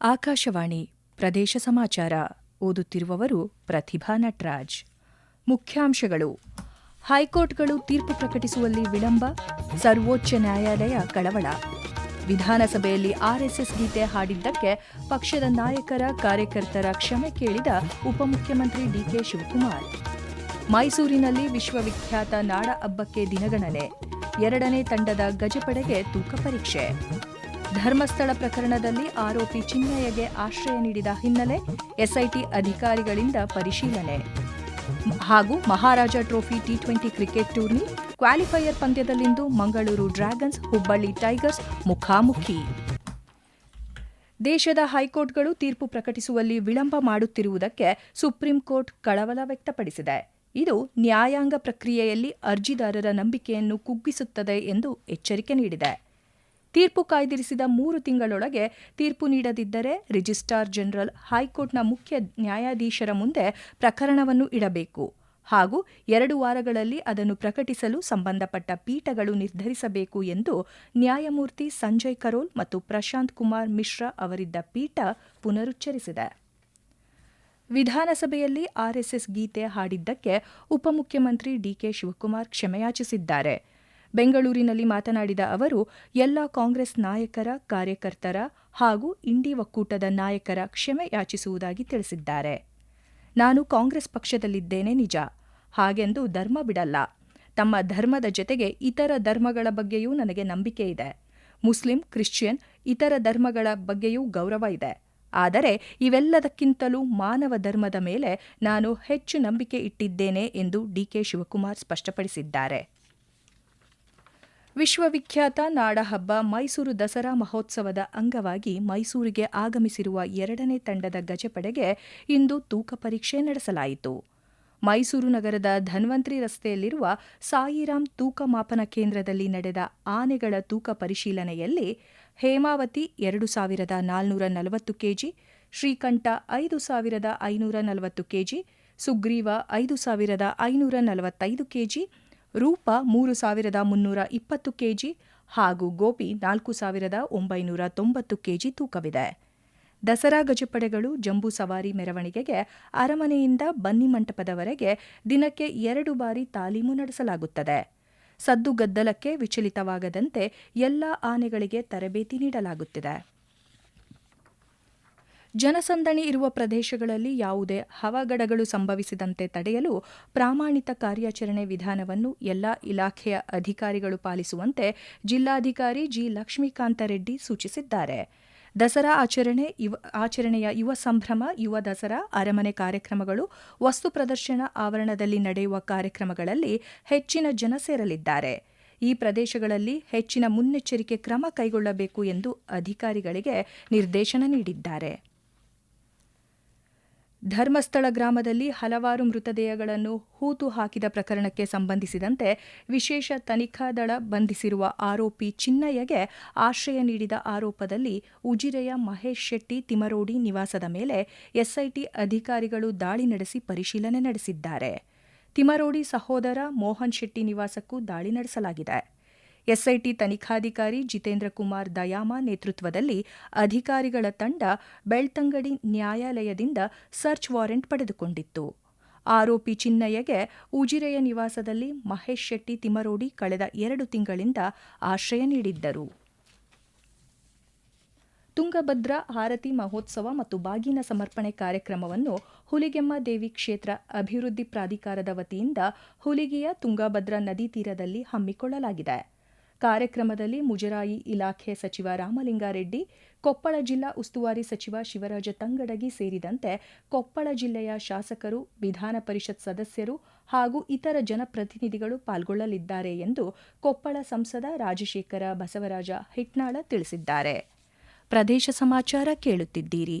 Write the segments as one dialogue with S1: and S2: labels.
S1: ಆಕಾಶವಾಣಿ ಪ್ರದೇಶ ಸಮಾಚಾರ. ಓದುತ್ತಿರುವವರು ಪ್ರತಿಭಾ ನಟರಾಜ್. ಮುಖ್ಯಾಂಶಗಳು. ಹೈಕೋರ್ಟ್ಗಳು ತೀರ್ಪು ಪ್ರಕಟಿಸುವಲ್ಲಿ ವಿಳಂಬ, ಸರ್ವೋಚ್ಚ ನ್ಯಾಯಾಲಯ ಕಳವಳ. ವಿಧಾನಸಭೆಯಲ್ಲಿ ಆರ್ಎಸ್ಎಸ್ ಗೀತೆ ಹಾಡಿದ್ದಕ್ಕೆ ಪಕ್ಷದ ನಾಯಕರ ಕಾರ್ಯಕರ್ತರ ಕ್ಷಮೆ ಕೇಳಿದ ಉಪಮುಖ್ಯಮಂತ್ರಿ ಡಿಕೆ ಶಿವಕುಮಾರ್. ಮೈಸೂರಿನಲ್ಲಿ ವಿಶ್ವವಿಖ್ಯಾತ ನಾಡ ಹಬ್ಬಕ್ಕೆ ದಿನಗಣನೆ. ಎರಡನೇ ತಂಡದ ಗಜಪಡೆಗೆ ತೂಕ ಪರೀಕ್ಷೆ. ಧರ್ಮಸ್ಥಳ ಪ್ರಕರಣದಲ್ಲಿ ಆರೋಪಿ ಚಿನ್ನಯ್ಯಗೆ ಆಶ್ರಯ ನೀಡಿದ ಹಿನ್ನೆಲೆ ಎಸ್ಐಟಿ ಅಧಿಕಾರಿಗಳಿಂದ ಪರಿಶೀಲನೆ. ಹಾಗೂ Maharaja trophy T twenty cricket tourney qualifier ಪಂದ್ಯದಲ್ಲಿಂದು Mangaluru dragons, Hubballi tigers ಮುಖಾಮುಖಿ. ದೇಶದ ಹೈಕೋರ್ಟ್ಗಳು ತೀರ್ಪು ಪ್ರಕಟಿಸುವಲ್ಲಿ ವಿಳಂಬ ಮಾಡುತ್ತಿರುವುದಕ್ಕೆ ಸುಪ್ರೀಂ ಕೋರ್ಟ್ ಕಳವಳ ವ್ಯಕ್ತಪಡಿಸಿದೆ. ಇದು ನ್ಯಾಯಾಂಗ ಪ್ರಕ್ರಿಯೆಯಲ್ಲಿ ಅರ್ಜಿದಾರರ ನಂಬಿಕೆಯನ್ನು ಕುಗ್ಗಿಸುತ್ತದೆ ಎಂದು ಎಚ್ಚರಿಕೆ ನೀಡಿದೆ. ತೀರ್ಪು ಕಾಯ್ದಿರಿಸಿದ ಮೂರು ತಿಂಗಳೊಳಗೆ ತೀರ್ಪು ನೀಡದಿದ್ದರೆ ರಿಜಿಸ್ಟ್ರಾರ್ ಜನರಲ್, ಹೈಕೋರ್ಟ್ನ ಮುಖ್ಯ ನ್ಯಾಯಾಧೀಶರ ಮುಂದೆ ಪ್ರಕರಣವನ್ನು ಇಡಬೇಕು. ಹಾಗೂ ಎರಡು ವಾರಗಳಲ್ಲಿ ಅದನ್ನು ಪ್ರಕಟಿಸಲು ಸಂಬಂಧಪಟ್ಟ ಪೀಠಗಳು ನಿರ್ಧರಿಸಬೇಕು ಎಂದು ನ್ಯಾಯಮೂರ್ತಿ ಸಂಜಯ್ ಕರೋಲ್ ಮತ್ತು ಪ್ರಶಾಂತ್ ಕುಮಾರ್ ಮಿಶ್ರಾ ಅವರಿದ್ದ ಪೀಠ ಪುನರುಚ್ಚರಿಸಿದೆ. ವಿಧಾನಸಭೆಯಲ್ಲಿ ಆರ್ಎಸ್ಎಸ್ ಗೀತೆ ಹಾಡಿದ್ದಕ್ಕೆ ಉಪಮುಖ್ಯಮಂತ್ರಿ ಡಿಕೆ ಶಿವಕುಮಾರ್ ಕ್ಷಮೆಯಾಚಿಸಿದ್ದಾರೆ. ಬೆಂಗಳೂರಿನಲ್ಲಿ ಮಾತನಾಡಿದ ಅವರು, ಎಲ್ಲ ಕಾಂಗ್ರೆಸ್ ನಾಯಕರ ಕಾರ್ಯಕರ್ತರ ಹಾಗೂ ಇಂಡಿ ಒಕ್ಕೂಟದ ನಾಯಕರ ಕ್ಷಮೆ ಯಾಚಿಸುವುದಾಗಿ ತಿಳಿಸಿದ್ದಾರೆ. ನಾನು ಕಾಂಗ್ರೆಸ್ ಪಕ್ಷದಲ್ಲಿದ್ದೇನೆ ನಿಜ. ಹಾಗೆಂದು ಧರ್ಮ ಬಿಡಲ್ಲ. ತಮ್ಮ ಧರ್ಮದ ಜೊತೆಗೆ ಇತರ ಧರ್ಮಗಳ ಬಗ್ಗೆಯೂ ನನಗೆ ನಂಬಿಕೆ ಇದೆ. ಮುಸ್ಲಿಂ, ಕ್ರಿಶ್ಚಿಯನ್ ಇತರ ಧರ್ಮಗಳ ಬಗ್ಗೆಯೂ ಗೌರವ ಇದೆ. ಆದರೆ ಇವೆಲ್ಲದಕ್ಕಿಂತಲೂ ಮಾನವ ಧರ್ಮದ ಮೇಲೆ ನಾನು ಹೆಚ್ಚು ನಂಬಿಕೆ ಇಟ್ಟಿದ್ದೇನೆ ಎಂದು ಡಿಕೆ ಶಿವಕುಮಾರ್ ಸ್ಪಷ್ಟಪಡಿಸಿದ್ದಾರೆ. ವಿಶ್ವವಿಖ್ಯಾತ ನಾಡಹಬ್ಬ ಮೈಸೂರು ದಸರಾ ಮಹೋತ್ಸವದ ಅಂಗವಾಗಿ ಮೈಸೂರಿಗೆ ಆಗಮಿಸಿರುವ ಎರಡನೇ ತಂಡದ ಗಜಪಡೆಗೆ ಇಂದು ತೂಕ ಪರೀಕ್ಷೆ ನಡೆಸಲಾಯಿತು. ಮೈಸೂರು ನಗರದ ಧನ್ವಂತ್ರಿ ರಸ್ತೆಯಲ್ಲಿರುವ ಸಾಯಿರಾಮ್ ತೂಕ ಮಾಪನ ಕೇಂದ್ರದಲ್ಲಿ ನಡೆದ ಆನೆಗಳ ತೂಕ ಪರಿಶೀಲನೆಯಲ್ಲಿ ಹೇಮಾವತಿ ಎರಡು ಸಾವಿರದ ನಾಲ್ನೂರ ನಲವತ್ತು ಕೆಜಿ, ಶ್ರೀಕಂಠ ಐದು ಸಾವಿರದ ಐನೂರ ನಲವತ್ತು ಕೆಜಿ, ಸುಗ್ರೀವ ಐದು ಸಾವಿರದ ಐನೂರ ನಲವತ್ತೈದು ಕೆಜಿ, ರೂಪ ಮೂರು ಸಾವಿರದ ಮುನ್ನೂರ ಇಪ್ಪತ್ತು ಕೆಜಿ ಹಾಗೂ ಗೋಪಿ ನಾಲ್ಕು ಸಾವಿರದ ಒಂಬೈನೂರ ತೊಂಬತ್ತು ಕೆಜಿ ತೂಕವಿದೆ. ದಸರಾ ಗಜಪಡೆಗಳು, ಜಂಬೂ ಸವಾರಿ ಮೆರವಣಿಗೆಗೆ ಅರಮನೆಯಿಂದ ಬನ್ನಿಮಂಟಪದವರೆಗೆ ದಿನಕ್ಕೆ ಎರಡು ಬಾರಿ ತಾಲೀಮು ನಡೆಸಲಾಗುತ್ತದೆ. ಸದ್ದುಗದ್ದಲಕ್ಕೆ ವಿಚಲಿತವಾಗದಂತೆ ಎಲ್ಲ ಆನೆಗಳಿಗೆ ತರಬೇತಿ ನೀಡಲಾಗುತ್ತಿದೆ. ಜನಸಂದಣಿ ಇರುವ ಪ್ರದೇಶಗಳಲ್ಲಿ ಯಾವುದೇ ಹವಗಡಗಳು ಸಂಭವಿಸಿದಂತೆ ತಡೆಯಲು ಪ್ರಾಮಾಣಿತ ಕಾರ್ಯಾಚರಣೆ ವಿಧಾನವನ್ನು ಎಲ್ಲ ಇಲಾಖೆಯ ಅಧಿಕಾರಿಗಳು ಪಾಲಿಸುವಂತೆ ಜಿಲ್ಲಾಧಿಕಾರಿ ಜಿ ಲಕ್ಷ್ಮೀಕಾಂತ ರೆಡ್ಡಿ ಸೂಚಿಸಿದ್ದಾರೆ. ದಸರಾ ಆಚರಣೆ, ಯುವ, ಆಚರಣೆಯ ಯುವ ಸಂಭ್ರಮ, ಯುವ ದಸರಾ, ಅರಮನೆ ಕಾರ್ಯಕ್ರಮಗಳು, ವಸ್ತು ಪ್ರದರ್ಶನ ಆವರಣದಲ್ಲಿ ನಡೆಯುವ ಕಾರ್ಯಕ್ರಮಗಳಲ್ಲಿ ಹೆಚ್ಚಿನ ಜನ ಸೇರಲಿದ್ದಾರೆ. ಈ ಪ್ರದೇಶಗಳಲ್ಲಿ ಹೆಚ್ಚಿನ ಮುನ್ನೆಚ್ಚರಿಕೆ ಕ್ರಮ ಕೈಗೊಳ್ಳಬೇಕು ಎಂದು ಅಧಿಕಾರಿಗಳಿಗೆ ನಿರ್ದೇಶನ ನೀಡಿದ್ದಾರೆ. ಧರ್ಮಸ್ಥಳ ಗ್ರಾಮದಲ್ಲಿ ಹಲವಾರು ಮೃತದೇಹಗಳನ್ನು ಹೂತು ಹಾಕಿದ ಪ್ರಕರಣಕ್ಕೆ ಸಂಬಂಧಿಸಿದಂತೆ ವಿಶೇಷ ತನಿಖಾ ದಳ ಬಂಧಿಸಿರುವ ಆರೋಪಿ ಚಿನ್ನಯ್ಯಗೆ ಆಶ್ರಯ ನೀಡಿದ ಆರೋಪದಲ್ಲಿ ಉಜಿರೆಯ ಮಹೇಶ್ ಶೆಟ್ಟಿ ತಿಮರೋಡಿ ನಿವಾಸದ ಮೇಲೆ ಎಸ್ಐಟಿ ಅಧಿಕಾರಿಗಳು ದಾಳಿ ನಡೆಸಿ ಪರಿಶೀಲನೆ ನಡೆಸಿದ್ದಾರೆ. ತಿಮರೋಡಿ ಸಹೋದರ ಮೋಹನ್ ಶೆಟ್ಟಿ ನಿವಾಸಕ್ಕೂ ದಾಳಿ ನಡೆಸಲಾಗಿದೆ. ಎಸ್ಐಟಿ ತನಿಖಾಧಿಕಾರಿ ಜಿತೇಂದ್ರ ಕುಮಾರ್ ದಯಾಮ ನೇತೃತ್ವದಲ್ಲಿ ಅಧಿಕಾರಿಗಳ ತಂಡ ಬೆಳ್ತಂಗಡಿ ನ್ಯಾಯಾಲಯದಿಂದ ಸರ್ಚ್ ವಾರೆಂಟ್ ಪಡೆದುಕೊಂಡಿತ್ತು. ಆರೋಪಿ ಚಿನ್ನಯ್ಯಗೆ ಉಜಿರೆಯ ನಿವಾಸದಲ್ಲಿ ಮಹೇಶ್ ಶೆಟ್ಟಿ ತಿಮರೋಡಿ ಕಳೆದ ಎರಡು ತಿಂಗಳಿಂದ ಆಶ್ರಯ ನೀಡಿದ್ದರು. ತುಂಗಭದ್ರಾ ಆರತಿ ಮಹೋತ್ಸವ ಮತ್ತು ಬಾಗಿನ ಸಮರ್ಪಣೆ ಕಾರ್ಯಕ್ರಮವನ್ನು ಹುಲಿಗೆಮ್ಮ ದೇವಿ ಕ್ಷೇತ್ರ ಅಭಿವೃದ್ಧಿ ಪ್ರಾಧಿಕಾರದ ವತಿಯಿಂದ ಹುಲಿಗೆಯ ತುಂಗಭದ್ರಾ ನದಿ ತೀರದಲ್ಲಿ ಹಮ್ಮಿಕೊಳ್ಳಲಾಗಿದೆ. ಕಾರ್ಯಕ್ರಮದಲ್ಲಿ ಮುಜರಾಯಿ ಇಲಾಖೆ ಸಚಿವ ರಾಮಲಿಂಗಾರೆಡ್ಡಿ, ಕೊಪ್ಪಳ ಜಿಲ್ಲಾ ಉಸ್ತುವಾರಿ ಸಚಿವ ಶಿವರಾಜ ತಂಗಡಗಿ ಸೇರಿದಂತೆ ಕೊಪ್ಪಳ ಜಿಲ್ಲೆಯ ಶಾಸಕರು, ವಿಧಾನ ಪರಿಷತ್ ಸದಸ್ಯರು ಹಾಗೂ ಇತರ ಜನಪ್ರತಿನಿಧಿಗಳು ಪಾಲ್ಗೊಳ್ಳಲಿದ್ದಾರೆ ಎಂದು ಕೊಪ್ಪಳ ಸಂಸದ ರಾಜಶೇಖರ ಬಸವರಾಜ ಹಿಟ್ನಾಳ ತಿಳಿಸಿದ್ದಾರೆ. ಪ್ರದೇಶ ಸಮಾಚಾರ ಕೇಳುತ್ತಿದ್ದೀರಿ.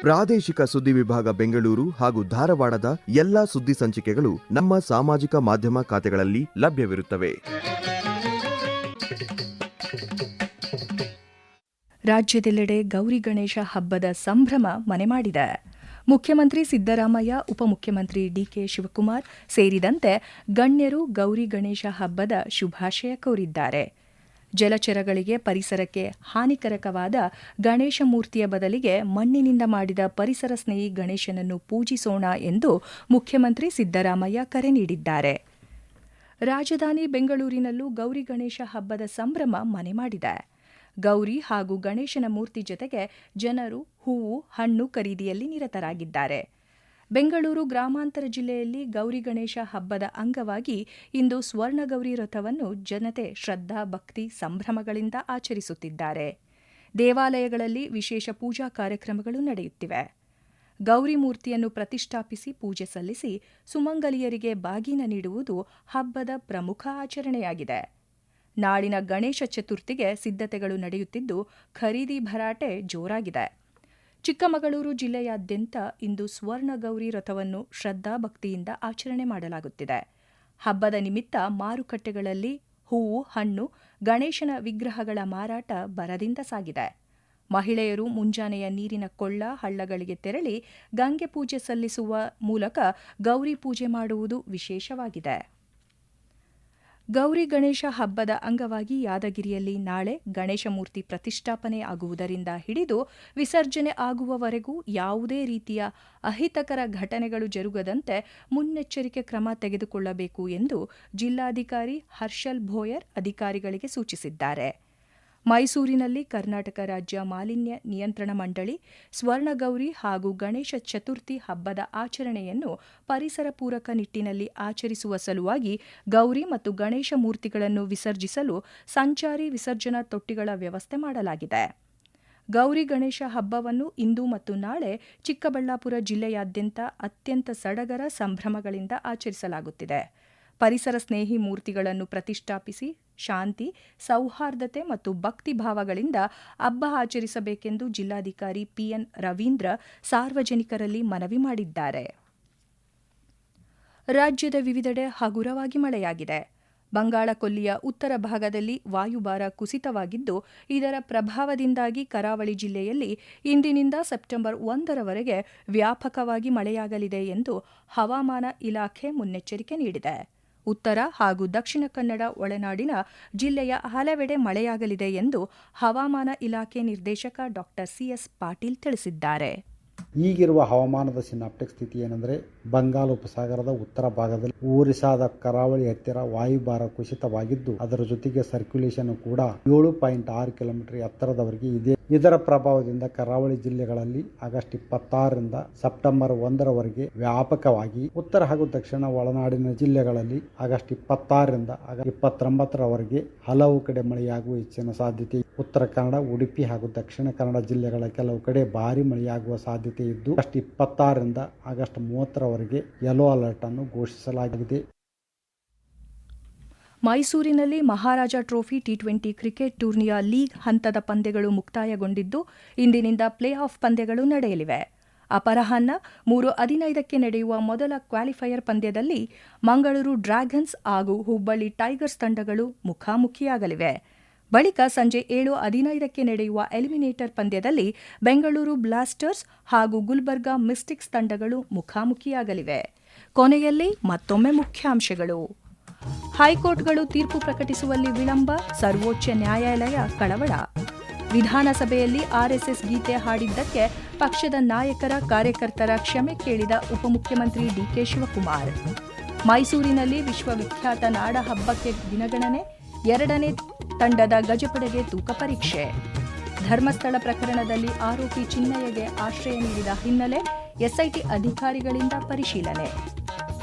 S2: ಪ್ರಾದೇಶಿಕ ಸುದ್ದಿ ವಿಭಾಗ ಬೆಂಗಳೂರು ಹಾಗೂ ಧಾರವಾಡದ ಎಲ್ಲಾ ಸುದ್ದಿ ಸಂಚಿಕೆಗಳು ನಮ್ಮ ಸಾಮಾಜಿಕ ಮಾಧ್ಯಮ ಖಾತೆಗಳಲ್ಲಿ ಲಭ್ಯವಿರುತ್ತವೆ.
S1: ರಾಜ್ಯದೆಲ್ಲೆಡೆ ಗೌರಿ ಗಣೇಶ ಹಬ್ಬದ ಸಂಭ್ರಮ ಮನೆ ಮಾಡಿದೆ. ಮುಖ್ಯಮಂತ್ರಿ ಸಿದ್ದರಾಮಯ್ಯ, ಉಪಮುಖ್ಯಮಂತ್ರಿ ಡಿಕೆ ಶಿವಕುಮಾರ್ ಸೇರಿದಂತೆ ಗಣ್ಯರು ಗೌರಿ ಗಣೇಶ ಹಬ್ಬದ ಶುಭಾಶಯ ಕೋರಿದ್ದಾರೆ. ಜಲಚರಗಳಿಗೆ ಪರಿಸರಕ್ಕೆ ಹಾನಿಕರಕವಾದ ಗಣೇಶ ಮೂರ್ತಿಯ ಬದಲಿಗೆ ಮಣ್ಣಿನಿಂದ ಮಾಡಿದ ಪರಿಸರ ಸ್ನೇಹಿ ಗಣೇಶನನ್ನು ಪೂಜಿಸೋಣ ಎಂದು ಮುಖ್ಯಮಂತ್ರಿ ಸಿದ್ದರಾಮಯ್ಯ ಕರೆ ನೀಡಿದ್ದಾರೆ. ರಾಜಧಾನಿ ಬೆಂಗಳೂರಿನಲ್ಲೂ ಗೌರಿ ಗಣೇಶ ಹಬ್ಬದ ಸಂಭ್ರಮ ಮನೆ ಮಾಡಿದೆ. ಗೌರಿ ಹಾಗೂ ಗಣೇಶನ ಮೂರ್ತಿ ಜೊತೆಗೆ ಜನರು ಹೂವು, ಹಣ್ಣು ಖರೀದಿಯಲ್ಲಿ ನಿರತರಾಗಿದ್ದಾರೆ. ಬೆಂಗಳೂರು ಗ್ರಾಮಾಂತರ ಜಿಲ್ಲೆಯಲ್ಲಿ ಗೌರಿ ಗಣೇಶ ಹಬ್ಬದ ಅಂಗವಾಗಿ ಇಂದು ಸ್ವರ್ಣಗೌರಿ ರಥವನ್ನು ಜನತೆ ಶ್ರದ್ಧಾ, ಭಕ್ತಿ, ಸಂಭ್ರಮಗಳಿಂದ ಆಚರಿಸುತ್ತಿದ್ದಾರೆ. ದೇವಾಲಯಗಳಲ್ಲಿ ವಿಶೇಷ ಪೂಜಾ ಕಾರ್ಯಕ್ರಮಗಳು ನಡೆಯುತ್ತಿವೆ. ಗೌರಿ ಮೂರ್ತಿಯನ್ನು ಪ್ರತಿಷ್ಠಾಪಿಸಿ ಪೂಜೆ ಸಲ್ಲಿಸಿ ಸುಮಂಗಲಿಯರಿಗೆ ಬಾಗಿನ ನೀಡುವುದು ಹಬ್ಬದ ಪ್ರಮುಖ ಆಚರಣೆಯಾಗಿದೆ. ನಾಳಿನ ಗಣೇಶ ಚತುರ್ಥಿಗೆ ಸಿದ್ಧತೆಗಳು ನಡೆಯುತ್ತಿದ್ದು, ಖರೀದಿ ಭರಾಟೆ ಜೋರಾಗಿದೆ. ಚಿಕ್ಕಮಗಳೂರು ಜಿಲ್ಲೆಯಾದ್ಯಂತ ಇಂದು ಸ್ವರ್ಣಗೌರಿ ರಥವನ್ನು ಶ್ರದ್ಧಾಭಕ್ತಿಯಿಂದ ಆಚರಣೆ ಮಾಡಲಾಗುತ್ತಿದೆ. ಹಬ್ಬದ ನಿಮಿತ್ತ ಮಾರುಕಟ್ಟೆಗಳಲ್ಲಿ ಹೂವು, ಹಣ್ಣು, ಗಣೇಶನ ವಿಗ್ರಹಗಳ ಮಾರಾಟ ಬರದಿಂದ ಸಾಗಿದೆ. ಮಹಿಳೆಯರು ಮುಂಜಾನೆಯ ನೀರಿನ ಕೊಳ್ಳ ಹಳ್ಳಗಳಿಗೆ ತೆರಳಿ ಗಂಗೆ ಪೂಜೆ ಸಲ್ಲಿಸುವ ಮೂಲಕ ಗೌರಿ ಪೂಜೆ ಮಾಡುವುದು ವಿಶೇಷವಾಗಿದೆ. ಗೌರಿ ಗಣೇಶ ಹಬ್ಬದ ಅಂಗವಾಗಿ ಯಾದಗಿರಿಯಲ್ಲಿ ನಾಳೆ ಗಣೇಶ ಮೂರ್ತಿ ಪ್ರತಿಷ್ಠಾಪನೆ ಆಗುವುದರಿಂದ ಹಿಡಿದು ವಿಸರ್ಜನೆ ಆಗುವವರೆಗೂ ಯಾವುದೇ ರೀತಿಯ ಅಹಿತಕರ ಘಟನೆಗಳು ಜರುಗದಂತೆ ಮುನ್ನೆಚ್ಚರಿಕೆ ಕ್ರಮ ತೆಗೆದುಕೊಳ್ಳಬೇಕು ಎಂದು ಜಿಲ್ಲಾಧಿಕಾರಿ ಹರ್ಷಲ್ ಭೋಯರ್ ಅಧಿಕಾರಿಗಳಿಗೆ ಸೂಚಿಸಿದ್ದಾರೆ. ಮೈಸೂರಿನಲ್ಲಿ ಕರ್ನಾಟಕ ರಾಜ್ಯ ಮಾಲಿನ್ಯ ನಿಯಂತ್ರಣ ಮಂಡಳಿ, ಸ್ವರ್ಣಗೌರಿ ಹಾಗೂ ಗಣೇಶ ಚತುರ್ಥಿ ಹಬ್ಬದ ಆಚರಣೆಯನ್ನು ಪರಿಸರ ಪೂರಕ ನಿಟ್ಟಿನಲ್ಲಿ ಆಚರಿಸುವ ಸಲುವಾಗಿ ಗೌರಿ ಮತ್ತು ಗಣೇಶ ಮೂರ್ತಿಗಳನ್ನು ವಿಸರ್ಜಿಸಲು ಸಂಚಾರಿ ವಿಸರ್ಜನಾ ತೊಟ್ಟಿಗಳ ವ್ಯವಸ್ಥೆ ಮಾಡಲಾಗಿದೆ. ಗೌರಿ ಗಣೇಶ ಹಬ್ಬವನ್ನು ಇಂದು ಮತ್ತು ನಾಳೆ ಚಿಕ್ಕಬಳ್ಳಾಪುರ ಜಿಲ್ಲೆಯಾದ್ಯಂತ ಅತ್ಯಂತ ಸಡಗರ ಸಂಭ್ರಮಗಳಿಂದ ಆಚರಿಸಲಾಗುತ್ತಿದೆ. ಪರಿಸರ ಸ್ನೇಹಿ ಮೂರ್ತಿಗಳನ್ನು ಪ್ರತಿಷ್ಠಾಪಿಸಿ ಶಾಂತಿ, ಸೌಹಾರ್ದತೆ ಮತ್ತು ಭಕ್ತಿ ಭಾವಗಳಿಂದ ಹಬ್ಬ ಆಚರಿಸಬೇಕೆಂದು ಜಿಲ್ಲಾಧಿಕಾರಿ ಪಿಎನ್ ರವೀಂದ್ರ ಸಾರ್ವಜನಿಕರಲ್ಲಿ ಮನವಿ ಮಾಡಿದ್ದಾರೆ. ರಾಜ್ಯದ ವಿವಿಧೆಡೆ ಹಗುರವಾಗಿ ಮಳೆಯಾಗಿದೆ. ಬಂಗಾಳ ಕೊಲ್ಲಿಯ ಉತ್ತರ ಭಾಗದಲ್ಲಿ ವಾಯುಭಾರ ಕುಸಿತವಾಗಿದ್ದು, ಇದರ ಪ್ರಭಾವದಿಂದಾಗಿ ಕರಾವಳಿ ಜಿಲ್ಲೆಯಲ್ಲಿ ಇಂದಿನಿಂದ ಸೆಪ್ಟೆಂಬರ್ ಒಂದರವರೆಗೆ ವ್ಯಾಪಕವಾಗಿ ಮಳೆಯಾಗಲಿದೆ ಎಂದು ಹವಾಮಾನ ಇಲಾಖೆ ಮುನ್ನೆಚ್ಚರಿಕೆ ನೀಡಿದೆ. ಉತ್ತರ ಹಾಗೂ ದಕ್ಷಿಣ ಕನ್ನಡ ಒಳನಾಡಿನ ಜಿಲ್ಲೆಯ ಹಲವೆಡೆ ಮಳೆಯಾಗಲಿದೆ ಎಂದು ಹವಾಮಾನ ಇಲಾಖೆ ನಿರ್ದೇಶಕ ಡಾ ಸಿಎಸ್ ಪಾಟೀಲ್ ತಿಳಿಸಿದ್ದಾರೆ.
S3: ಈಗಿರುವ ಹವಾಮಾನದ ಸಿನಾಪ್ಟಿಕ್ ಸ್ಥಿತಿ ಏನೆಂದರೆ ಬಂಗಾಳ ಉಪಸಾಗರದ ಉತ್ತರ ಭಾಗದಲ್ಲಿ ಊರಿಸಾದ ಕರಾವಳಿ ಹತ್ತಿರ ವಾಯುಭಾರ ಕುಸಿತವಾಗಿದ್ದು, ಅದರ ಜೊತೆಗೆ ಸರ್ಕ್ಯುಲೇಷನ್ ಕೂಡ ಏಳು ಪಾಯಿಂಟ್ ಆರು ಕಿಲೋಮೀಟರ್ ಎತ್ತರದವರೆಗೆ ಇದೆ. ಇದರ ಪ್ರಭಾವದಿಂದ ಕರಾವಳಿ ಜಿಲ್ಲೆಗಳಲ್ಲಿ ಆಗಸ್ಟ್ ಇಪ್ಪತ್ತಾರರಿಂದ ಸೆಪ್ಟೆಂಬರ್ ಒಂದರವರೆಗೆ ವ್ಯಾಪಕವಾಗಿ ಉತ್ತರ ಹಾಗೂ ದಕ್ಷಿಣ ಒಳನಾಡಿನ ಜಿಲ್ಲೆಗಳಲ್ಲಿ ಆಗಸ್ಟ್ ಇಪ್ಪತ್ತಾರರಿಂದ ಇಪ್ಪತ್ತೊಂಬತ್ತರವರೆಗೆ ಹಲವು ಕಡೆ ಮಳೆಯಾಗುವ ಹೆಚ್ಚಿನ ಸಾಧ್ಯತೆ. ಉತ್ತರ ಕನ್ನಡ, ಉಡುಪಿ ಹಾಗೂ ದಕ್ಷಿಣ ಕನ್ನಡ ಜಿಲ್ಲೆಗಳ ಕೆಲವು ಕಡೆ ಭಾರಿ ಮಳೆಯಾಗುವ ಸಾಧ್ಯತೆ ಇದ್ದು ಆಗಸ್ಟ್ ಇಪ್ಪತ್ತಾರರಿಂದ ಆಗಸ್ಟ್ ಮೂವತ್ತರವರೆಗೆ ಯೆಲ್ಲೋ ಅಲರ್ಟ್ ಅನ್ನು ಘೋಷಿಸಲಾಗಿದೆ.
S1: ಮೈಸೂರಿನಲ್ಲಿ Maharaja Trophy T twenty cricket ಟೂರ್ನಿಯ ಲೀಗ್ ಹಂತದ ಪಂದ್ಯಗಳು ಮುಕ್ತಾಯಗೊಂಡಿದ್ದು, ಇಂದಿನಿಂದ ಪ್ಲೇ ಆಫ್ ಪಂದ್ಯಗಳು ನಡೆಯಲಿವೆ. ಅಪರಾಹ್ನ ಮೂರು ಹದಿನೈದಕ್ಕೆ ನಡೆಯುವ ಮೊದಲ ಕ್ವಾಲಿಫೈಯರ್ ಪಂದ್ಯದಲ್ಲಿ ಮಂಗಳೂರು ಡ್ರ್ಯಾಗನ್ಸ್ ಹಾಗೂ ಹುಬ್ಬಳ್ಳಿ ಟೈಗರ್ಸ್ ತಂಡಗಳು ಮುಖಾಮುಖಿಯಾಗಲಿವೆ. ಬಳಿಕ ಸಂಜೆ ಏಳು ಹದಿನೈದಕ್ಕೆ ನಡೆಯುವ ಎಲಿಮಿನೇಟರ್ ಪಂದ್ಯದಲ್ಲಿ ಬೆಂಗಳೂರು ಬ್ಲಾಸ್ಟರ್ಸ್ ಹಾಗೂ ಗುಲ್ಬರ್ಗಾ ಮಿಸ್ಟಿಕ್ಸ್ ತಂಡಗಳು ಮುಖಾಮುಖಿಯಾಗಲಿವೆ. ಕೊನೆಯಲ್ಲಿ ಮತ್ತೊಮ್ಮೆ ಮುಖ್ಯಾಂಶಗಳು. ಹೈಕೋರ್ಟ್ಗಳು ತೀರ್ಪು ಪ್ರಕಟಿಸುವಲ್ಲಿ ವಿಳಂಬ, ಸರ್ವೋಚ್ಚ ನ್ಯಾಯಾಲಯ ಕಳವಳ. ವಿಧಾನಸಭೆಯಲ್ಲಿ ಆರ್ಎಸ್ಎಸ್ ಗೀತೆ ಹಾಡಿದ್ದಕ್ಕೆ ಪಕ್ಷದ ನಾಯಕರ ಕಾರ್ಯಕರ್ತರ ಕ್ಷಮೆ ಕೇಳಿದ ಉಪಮುಖ್ಯಮಂತ್ರಿ ಡಿಕೆ ಶಿವಕುಮಾರ್. ಮೈಸೂರಿನಲ್ಲಿ ವಿಶ್ವವಿಖ್ಯಾತ ನಾಡಹಬ್ಬಕ್ಕೆ ದಿನಗಣನೆ, ಎರಡನೇ ತಂಡದ ಗಜಪಡೆಗೆ ತೂಕ ಪರೀಕ್ಷೆ. ಧರ್ಮಸ್ಥಳ ಪ್ರಕರಣದಲ್ಲಿ ಆರೋಪಿ ಚಿನ್ನಯ್ಯಗೆ ಆಶ್ರಯ ನೀಡಿದ ಹಿನ್ನೆಲೆ ಎಸ್ಐಟಿ ಅಧಿಕಾರಿಗಳಿಂದ ಪರಿಶೀಲನೆ.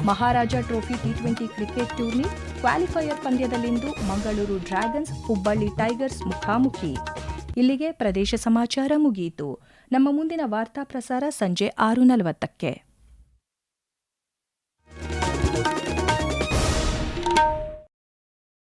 S1: Maharaja trophy T twenty cricket tourney qualifier ಪಂದ್ಯದಲ್ಲಿಂದು Mangaluru dragons Hubballi tigers ಮುಖಾಮುಖಿ. ಇಲ್ಲಿಗೆ ಪ್ರದೇಶ ಸಮಾಚಾರ ಮುಗಿಯಿತು. ನಮ್ಮ ಮುಂದಿನ ವಾರ್ತಾ ಪ್ರಸಾರ ಸಂಜೆ ಆರು ನಲವತ್ತಕ್ಕೆ.